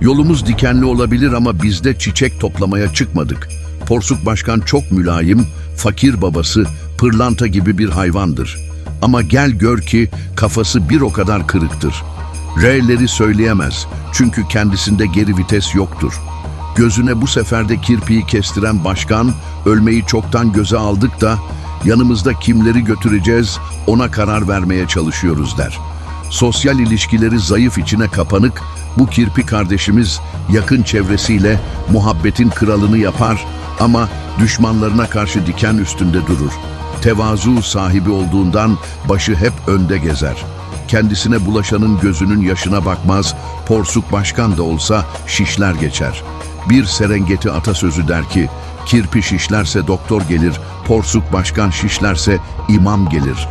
Yolumuz dikenli olabilir ama biz de çiçek toplamaya çıkmadık. Porsuk Başkan çok mülayim, fakir babası, pırlanta gibi bir hayvandır. Ama gel gör ki kafası bir o kadar kırıktır. R'leri söyleyemez çünkü kendisinde geri vites yoktur. Gözüne bu sefer de kirpiği kestiren başkan, ölmeyi çoktan göze aldık da yanımızda kimleri götüreceğiz ona karar vermeye çalışıyoruz der. Sosyal ilişkileri zayıf içine kapanık, bu kirpi kardeşimiz yakın çevresiyle muhabbetin kralını yapar ama düşmanlarına karşı diken üstünde durur. Tevazu sahibi olduğundan başı hep önde gezer. Kendisine bulaşanın gözünün yaşına bakmaz, porsuk başkan da olsa şişler geçer. Bir Serengeti atasözü der ki, kirpi şişlerse doktor gelir, porsuk başkan şişlerse imam gelir.